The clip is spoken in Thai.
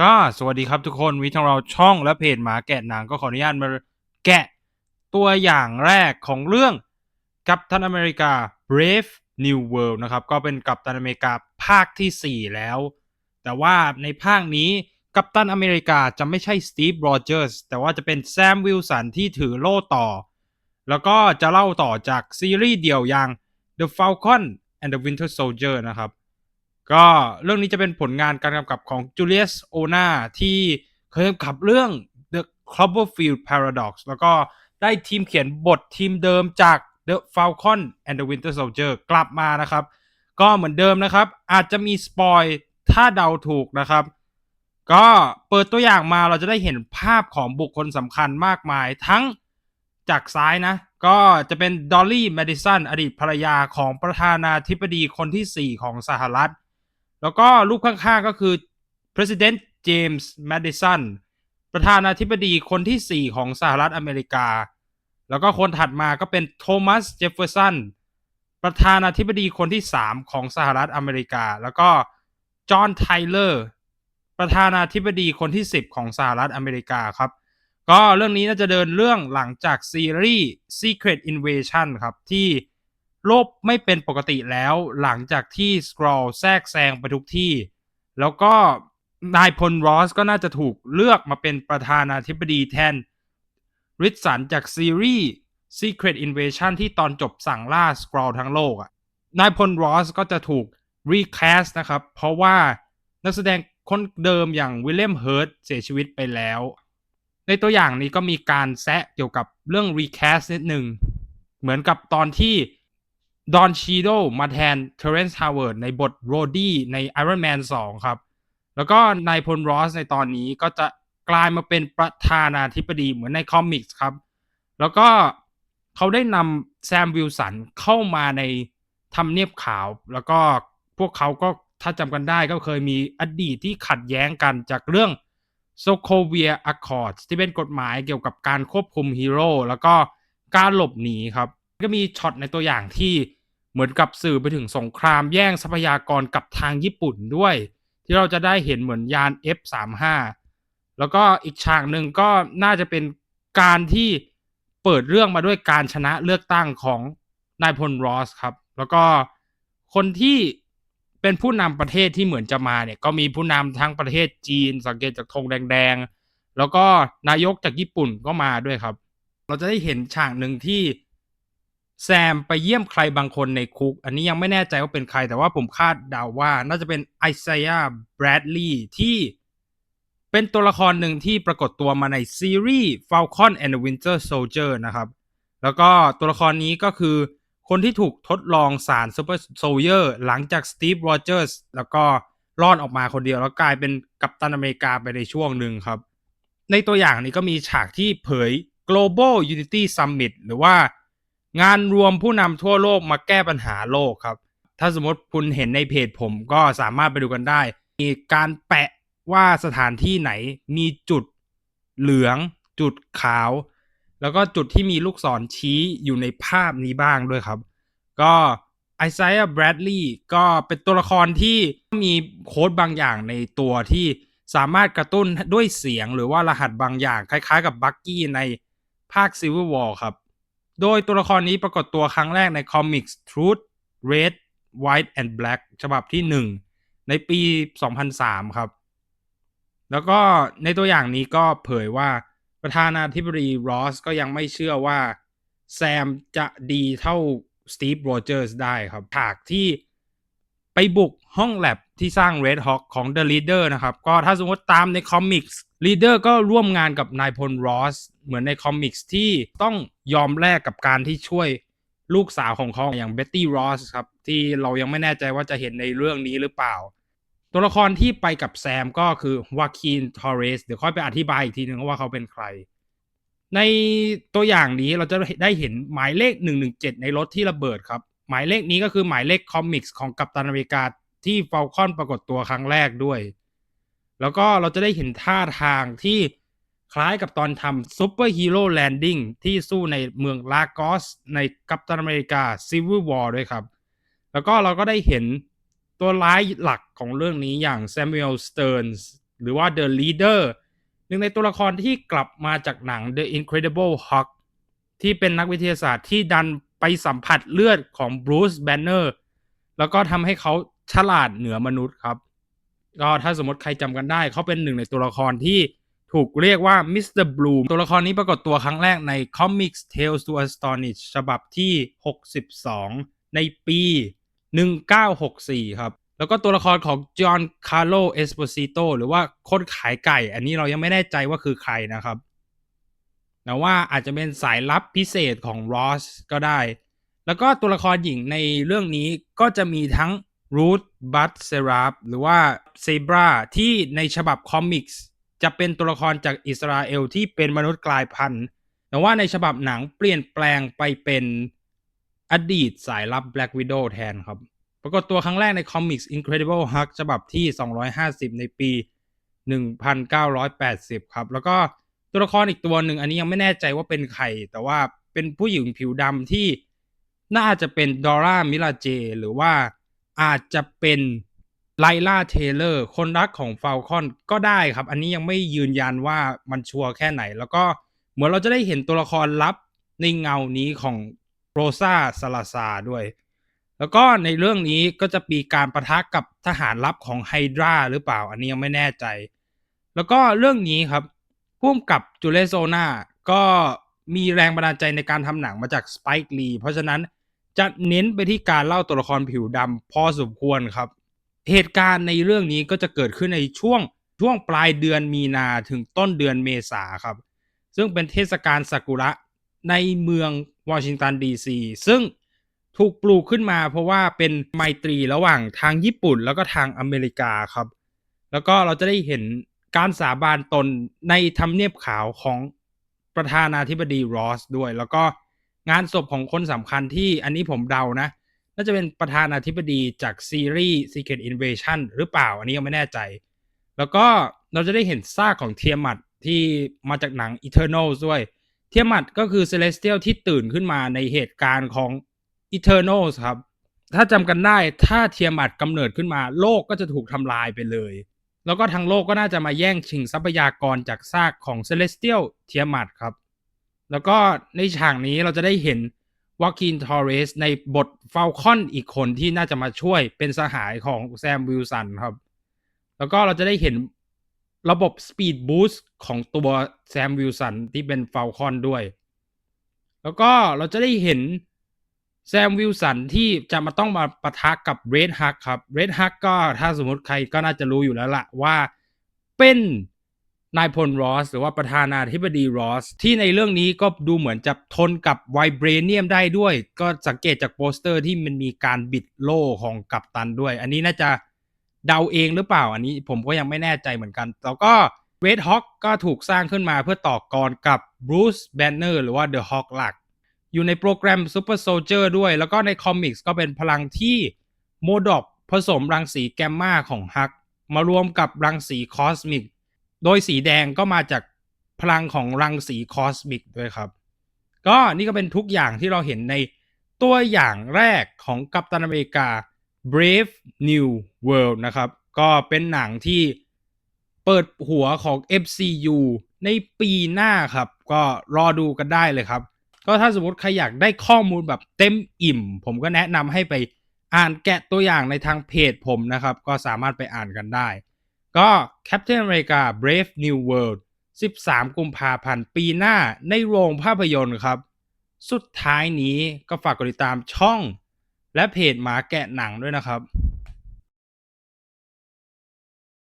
ก็สวัสดีครับทุกคนวิทางเราช่องและเพจหมาแกะหนังก็ขออนุญาตมาแกะตัวอย่างแรกของเรื่องกัปตันอเมริกา Brave New World นะครับ ก็เป็นกัปตันอเมริกาภาคที่ 4 แล้ว แต่ว่าในภาคนี้กัปตันอเมริกาจะไม่ใช่สตีฟโรเจอร์สแต่ว่าจะเป็นแซมวิลสันที่ถือโล่ต่อ แล้วก็จะเล่าต่อจากซีรีส์เดี่ยวอย่าง The Falcon and the Winter Soldier นะครับ ก็เรื่องนี้จะเป็นผลงานการกำกับของ Julius Ona ที่เคยกำกับเรื่อง The Cloverfield Paradox แล้วก็ได้ทีมเขียนบททีมเดิมจาก The Falcon and the Winter Soldier กลับมานะครับ ก็เหมือนเดิมนะครับ อาจจะมีสปอยถ้าเดาถูกนะครับ ก็เปิดตัวอย่างมาเราจะได้เห็นภาพของบุคคลสำคัญมากมาย ทั้งจากซ้ายนะ ก็จะเป็นดอลลี่แมดิสันอดีตภรรยาของประธานาธิบดีคนที่ 4 ของสหรัฐ แล้วก็รูปข้างๆก็คือ President James Madison ประธานาธิบดีคนที่ 4 ของสหรัฐอเมริกา แล้วก็คนถัดมาก็เป็นโทมัสเจฟเฟอร์สันประธานาธิบดีคนที่ 3 ของสหรัฐอเมริกา แล้วก็จอห์นไทเลอร์ประธานาธิบดีคนที่ 10 ของสหรัฐอเมริกาครับ ก็เรื่องนี้น่าจะเดินเรื่องหลังจากซีรีส์ Secret Invasion ครับ ที่ โลกไม่เป็นปกติแล้วหลังจากที่สครอลแทรกแซงไปทุกที่ แล้วก็นายพลรอสก็น่าจะถูกเลือกมาเป็นประธานาธิบดีแทนริชสันจากซีรีส์ Secret Invasion ที่ตอนจบสั่งล่าสครอลทั้งโลกอะนายพลรอสก็จะถูกรีแคสนะครับ เพราะว่านักแสดงคนเดิมอย่างวิลเลียมเฮิร์ตเสียชีวิตไปแล้ว ในตัวอย่างนี้ก็มีการแซะเกี่ยวกับเรื่องรีแคสนิดหนึ่ง เหมือนกับตอนที่ ดอนชีโดมาแทนเทเรนซ์ฮาวเวิร์ดในบทโรดี้ใน Iron Man 2 ครับ แล้วก็นายพลรอสในตอนนี้ก็จะกลายมาเป็นประธานาธิบดีเหมือนในคอมิกส์ครับ แล้วก็เขาได้นำแซมวิลสันเข้ามาในทำเนียบขาว แล้วก็พวกเขาก็ถ้าจำกันได้ก็เคยมีอดีตที่ขัดแย้งกันจากเรื่องโซโคเวียอะคอร์ดที่เป็นกฎหมายเกี่ยวกับการควบคุมฮีโร่แล้วก็การหลบหนีครับ ก็มีช็อตในตัวอย่างที่ เหมือนกับสื่อไปถึงสงครามแย่งทรัพยากรกับทางญี่ปุ่นด้วย ที่เราจะได้เห็นเหมือนยาน F35 แล้วก็อีกฉากหนึ่งก็น่าจะเป็นการที่เปิดเรื่องมาด้วยการชนะเลือกตั้งของนายพลรอสครับ แล้วก็คนที่เป็นผู้นำประเทศที่เหมือนจะมาเนี่ย ก็มีผู้นำทั้งประเทศจีน สังเกตจากธงแดง ๆ แล้วก็นายกจากญี่ปุ่นก็มาด้วยครับ เราจะได้เห็นฉากหนึ่งที่ แซมไปเยี่ยมใครบางคนในคุก อันนี้ยังไม่แน่ใจว่าเป็นใครแต่ว่าผมคาดเดาว่า น่าจะเป็นไอซายาแบรดลีย์ที่เป็นตัวละครหนึ่งที่ปรากฏตัวมาในซีรีส์ Falcon and the Winter Soldier นะครับ แล้วก็ตัวละครนี้ก็คือคนที่ถูกทดลองสารซูเปอร์โซเยอร์หลังจากสตีฟโรเจอร์สแล้วก็รอดออกมาคนเดียว แล้วกลายเป็นกัปตันอเมริกาไปในช่วงหนึ่งครับ ในตัวอย่างนี้ก็มีฉากที่เผย global unity summit หรือว่า งานรวมผู้นำทั่วโลกมาแก้ปัญหาโลกครับ ถ้าสมมติคุณเห็นในเพจผมก็สามารถไปดูกันได้ มีการแปะว่าสถานที่ไหนมีจุดเหลือง จุดขาว แล้วก็จุดที่มีลูกศรชี้อยู่ในภาพนี้บ้างด้วยครับ ก็ไอซายาแบรดลีย์ก็เป็นตัวละครที่มีโค้ดบางอย่างในตัวที่สามารถกระตุ้นด้วยเสียงหรือว่ารหัสบางอย่าง คล้ายๆกับบักกี้ในภาค Civil War ครับ โดยตัวละครนี้ปรากฏตัวครั้งแรกในคอมิกส์ Truth Red White and Black ฉบับที่ 1 ในปี 2003 ครับ แล้วก็ในตัวอย่างนี้ก็เผยว่าประธานาธิบดีรอสก็ยังไม่เชื่อว่าแซมจะดีเท่าสตีฟโรเจอร์สได้ครับฉากที่ไปบุกห้องแลบที่สร้าง Red Hawk ของ The Leader นะครับ ก็ถ้าสมมติตามในคอมิกส์ Leader ก็ร่วมงานกับนายพลรอสเหมือนในคอมิกส์ที่ต้องยอมแลกกับการที่ช่วยลูกสาวของเขาอย่างเบ็ตตี้รอสครับ ที่เรายังไม่แน่ใจว่าจะเห็นในเรื่องนี้หรือเปล่า ตัวละครที่ไปกับแซมก็คือวาคีนทอร์เรสเดี๋ยวค่อยไปอธิบายอีกทีนึงว่าเขาเป็นใคร ในตัวอย่างนี้เราจะได้เห็นหมายเลข 117 ในรถที่ระเบิดครับ หมายเลขนี้ก็คือหมายเลขคอมิกส์ของกัปตันอเมริกาที่ฟอลคอนปรากฏตัวครั้งแรกด้วย แล้วก็เราจะได้เห็นท่าทางที่คล้ายกับตอนทำซูเปอร์ฮีโร่แลนดิ้งที่สู้ในเมืองลากอส ในกัปตันอเมริกาซิวิลวอร์ด้วยครับ แล้วก็เราก็ได้เห็นตัวร้ายหลักของเรื่องนี้อย่างแซม u ู l ลสเติร์นส์หรือว่า The Leader หนึ่งในตัวละครที่กลับมาจากหนัง The Incredible Hulk ที่เป็นนักวิทยาศาสตร์ที่ดันไปสัมผัสเลือดของบรูซแบนเนอร์แล้วก็ทำให้เขาฉลาดเหนือมนุษย์ครับ ก็ถ้าสมมติใครจำกันได้ เขาเป็นหนึ่งในตัวละครที่ถูกเรียกว่ามิสเตอร์บลูมตัวละครนี้ปรากฏตัวครั้งแรกใน Comics Tales to Astonish ฉบับที่ 62 ในปี 1964 ครับ แล้วก็ตัวละครของจอห์นคาร์โลเอสโปซิโตหรือว่าคนขายไก่ อันนี้เรายังไม่แน่ใจว่าคือใครนะครับแต่ว่าอาจจะเป็นสายลับพิเศษของรอสก็ได้ แล้วก็ตัวละครหญิงในเรื่องนี้ก็จะมีทั้ง รูธบัตเซราฟหรือว่าเซบราที่ในฉบับคอมิกส์จะเป็นตัวละครจากอิสราเอลที่เป็นมนุษย์กลายพันธุ์แต่ว่าในฉบับหนังเปลี่ยนแปลงไปเป็นอดีตสายลับ Black Widow แทนครับ ปรากฏตัวครั้งแรกในคอมิกส์ Incredible Hulk ฉบับที่ 250 ในปี 1980 ครับ แล้วก็ตัวละครอีกตัวหนึ่งอันนี้ยังไม่แน่ใจว่าเป็นใคร แต่ว่าเป็นผู้หญิงผิวดำที่น่าจะเป็นดอร่ามิลาเจ หรือว่า อาจจะเป็นไลล่าเทเลอร์คนรักของฟ a ลคอนก็ได้ครับ อันนี้ยังไม่ยืนยันว่ามันชัวร์แค่ไหน แล้วก็เหมือนเราจะได้เห็นตัวละครลับในเงานี้ของโรซาซาลาซาด้วย แล้วก็ในเรื่องนี้ก็จะมีการประทะกับทหารลับของไฮดราหรือเปล่า อันนี้ยังไม่แน่ใจ แล้วก็เรื่องนี้ครับพุ่มกับจูเลโซนาก็มีแรงบันดาลใจในการทำหนังมาจากสไปค์ลีเพราะฉะนั้น จะเน้นไปที่การเล่าตัวละครผิวดำพอสมควรครับ เหตุการณ์ในเรื่องนี้ก็จะเกิดขึ้นในช่วงช่วงปลายเดือนมีนาถึงต้นเดือนเมษาครับ ซึ่งเป็นเทศกาลซากุระในเมืองวอชิงตันดีซีซึ่งถูกปลูกขึ้นมาเพราะว่าเป็นไมตรีระหว่างทางญี่ปุ่นแล้วก็ทางอเมริกาครับ แล้วก็เราจะได้เห็นการสาบานตนในทำเนียบขาวของประธานาธิบดีรอสด้วย แล้วก็ งานศพของคนสำคัญที่อันนี้ผมเดานะ น่าจะเป็นประธานาธิบดีจากซีรีส์ Secret Invasion หรือเปล่า อันนี้ยังไม่แน่ใจ แล้วก็เราจะได้เห็นซากของเทียมัดที่มาจากหนัง Eternals ด้วย เทียมัดก็คือ Celestial ที่ตื่นขึ้นมาในเหตุการณ์ของ Eternals ครับ ถ้าจำกันได้ถ้าเทียมัดกำเนิดขึ้นมา โลกก็จะถูกทำลายไปเลย แล้วก็ทั้งโลกก็น่าจะมาแย่งชิงทรัพยากรจากซากของ Celestial เทียมัดครับ แล้วก็ในฉากนี้เราจะได้เห็นวากินทอร์เรสในบทเฟลคอนอีกคนที่น่าจะมาช่วยเป็นสหายของแซมวิลสันครับ แล้วก็เราจะได้เห็นระบบสปีดบูสต์ของตัวแซมวิลสันที่เป็นเฟลคอนด้วย แล้วก็เราจะได้เห็นแซมวิลสันที่จะมาต้องมาปะทะกับเรดฮักครับเรดฮักก็ถ้าสมมติใครก็น่าจะรู้อยู่แล้วละว่าเป็น นายพลรอส หรือว่าประธานาธิบดีรอส ที่ในเรื่องนี้ก็ดูเหมือนจะทนกับไวเบรเนียมได้ด้วย ก็สังเกตจากโปสเตอร์ที่มันมีการบิดโล่ของกัปตันด้วย อันนี้น่าจะเดาเองหรือเปล่า อันนี้ผมก็ยังไม่แน่ใจเหมือนกัน แล้วก็เวดฮอ k ก็ถูกสร้างขึ้นมาเพื่อต่อกรกับบรูซแบนเนอร์หรือว่าเดอะฮอ k หลัก อยู่ในโปรแกรม Super Soldier ด้วย แล้วก็ในคอมิกส์ก็เป็นพลังที่โมดอกผสมรังสีแกมมาของฮักมารวมกับรังสีคอสมิก โดยสีแดงก็มาจากพลังของรังสีคอสมิกด้วยครับ ก็นี่ก็เป็นทุกอย่างที่เราเห็นในตัวอย่างแรกของกัปตันอเมริกา Brave New World นะครับ ก็เป็นหนังที่เปิดหัวของ FCU ในปีหน้าครับ ก็รอดูกันได้เลยครับ ก็ถ้าสมมติใครอยากได้ข้อมูลแบบเต็มอิ่ม ผมก็แนะนำให้ไปอ่านแกะตัวอย่างในทางเพจผมนะครับ ก็สามารถไปอ่านกันได้ ก็ Captain America Brave New World 13 กุมภาพันธ์ปีหน้าในโรงภาพยนตร์ครับ สุดท้ายนี้ก็ฝากกดติดตามช่อง และเพจหมาแกะหนังด้วยนะครับ